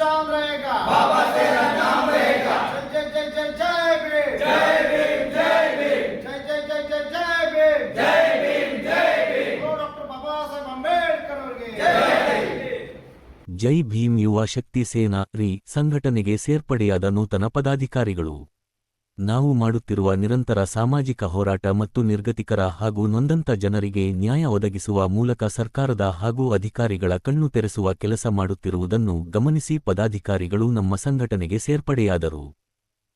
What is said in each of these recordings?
चांद रहेगा बाबा तेरा नाम रहेगा जय जय जय जय जय भीम जय भीम जय भीम जय जय जय जय भीम जय भीम जय भीम डॉक्टर बाबा साहेब ಅಂಬೇಡ್ಕರ್ ಅವರಿಗೆ ಜೈ ಭೀಮ್ ಯುವ ಶಕ್ತಿ ಸೇನಾ ರಿ ಸಂಘಟನೆಗೆ ಸೇರ್ಪಡೆಯಾದ ನೂತನ ಪದಾಧಿಕಾರಿಗಳು ನಾವು ಮಾಡುತ್ತಿರುವ ನಿರಂತರ ಸಾಮಾಜಿಕ ಹೋರಾಟ ಮತ್ತು ನಿರ್ಗತಿಕರ ಹಾಗೂ ನೊಂದಂತ ಜನರಿಗೆ ನ್ಯಾಯ ಒದಗಿಸುವ ಮೂಲಕ ಸರ್ಕಾರದ ಹಾಗೂ ಅಧಿಕಾರಿಗಳ ಕಣ್ಣು ತೆರೆಸುವ ಕೆಲಸ ಮಾಡುತ್ತಿರುವುದನ್ನು ಗಮನಿಸಿ ಪದಾಧಿಕಾರಿಗಳು ನಮ್ಮ ಸಂಘಟನೆಗೆ ಸೇರ್ಪಡೆಯಾದರು.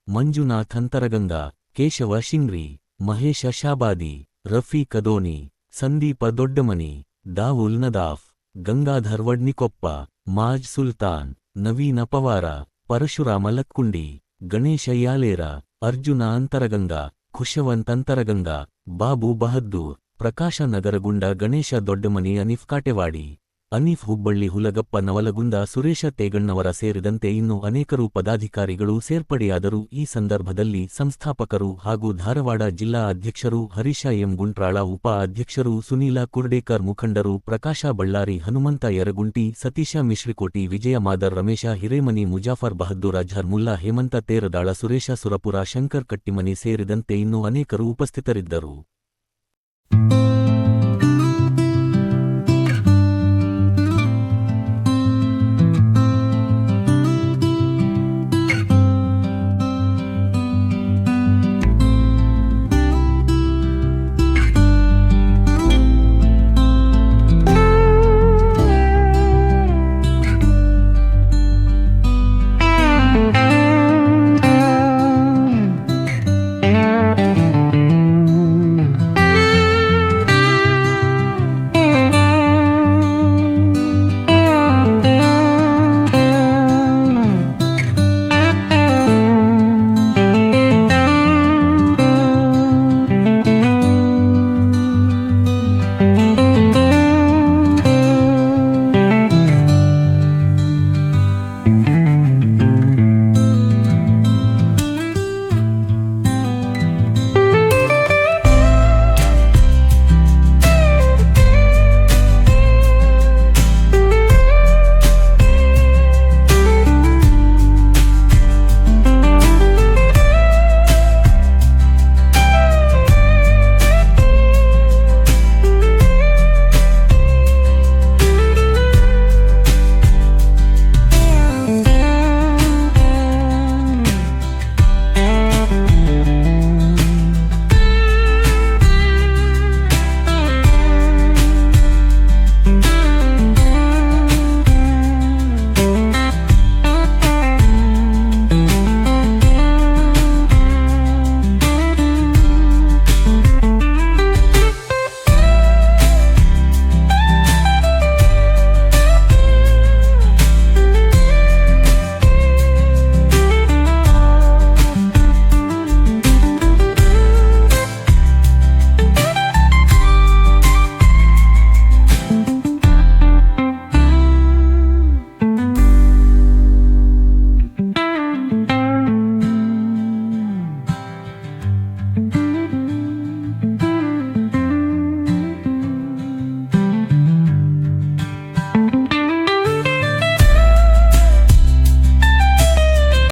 ಮಂಜುನಾಥ್ ಅಂತರಗಂಗಾ, ಕೇಶವ ಶಿಂಗ್ರಿ, ಮಹೇಶ ಶಾಬಾದಿ ರಫಿ ಕದೋನಿ ಸಂದೀಪ ದೊಡ್ಡಮನಿ, ದಾವುಲ್ ನದಾಫ್, ಗಂಗಾಧರ್ ವಡ್ನಿಕೊಪ್ಪ, ಮಾಜ್ ಸುಲ್ತಾನ್, ನವೀನ ಪವಾರ, ಪರಶುರಾಮ ಲಕ್ಕುಂಡಿ, ಗಣೇಶ ಯಾಲೇರ ಅರ್ಜುನ ಅಂತರಗಂಗಾ ಖುಷವಂತ್ ಅಂತರಗಂಗ ಬಾಬು ಬಹದ್ದೂರ್ ಪ್ರಕಾಶ ನಗರಗುಂಡ ಗಣೇಶ ದೊಡ್ಡಮನಿ ಅನಿಫ್ ಕಾಟೆವಾಡಿ. ಅನೀಫ್ ಹುಬ್ಬಳ್ಳಿ ಹುಲಗಪ್ಪ ನವಲಗುಂದ ಸುರೇಶ ತೇಗಣ್ಣವರ ಸೇರಿದಂತೆ ಇನ್ನೂ ಅನೇಕರು ಪದಾಧಿಕಾರಿಗಳು ಸೇರ್ಪಡೆಯಾದರು ಈ ಸಂದರ್ಭದಲ್ಲಿ ಸಂಸ್ಥಾಪಕರು ಹಾಗೂ ಧಾರವಾಡ ಜಿಲ್ಲಾ ಅಧ್ಯಕ್ಷರು ಹರೀಶ ಎಂ ಗುಂಟ್ರಾಳ, ಉಪ ಅಧ್ಯಕ್ಷರು ಸುನೀಲ ಕುರ್ಡೇಕರ್ ಮುಖಂಡರು ಪ್ರಕಾಶ ಬಳ್ಳಾರಿ, ಹನುಮಂತ ಯರಗುಂಟಿ, ಸತೀಶ ಮಿಶ್ರಿಕೋಟಿ ವಿಜಯ ಮಾದರ್ ರಮೇಶ, ಹಿರೇಮನಿ ಮುಜಾಫರ್ ಬಹದ್ದೂರ್ ಝರ್ಮುಲ್ಲಾ ಮುಲ್ಲಾ ಹೇಮಂತ, ತೇರದಾಳ ಸುರೇಶ ಸುರಪುರ, ಶಂಕರ್ ಕಟ್ಟಿಮನಿ ಸೇರಿದಂತೆ ಇನ್ನೂ ಅನೇಕರು ಉಪಸ್ಥಿತರಿದ್ದರು.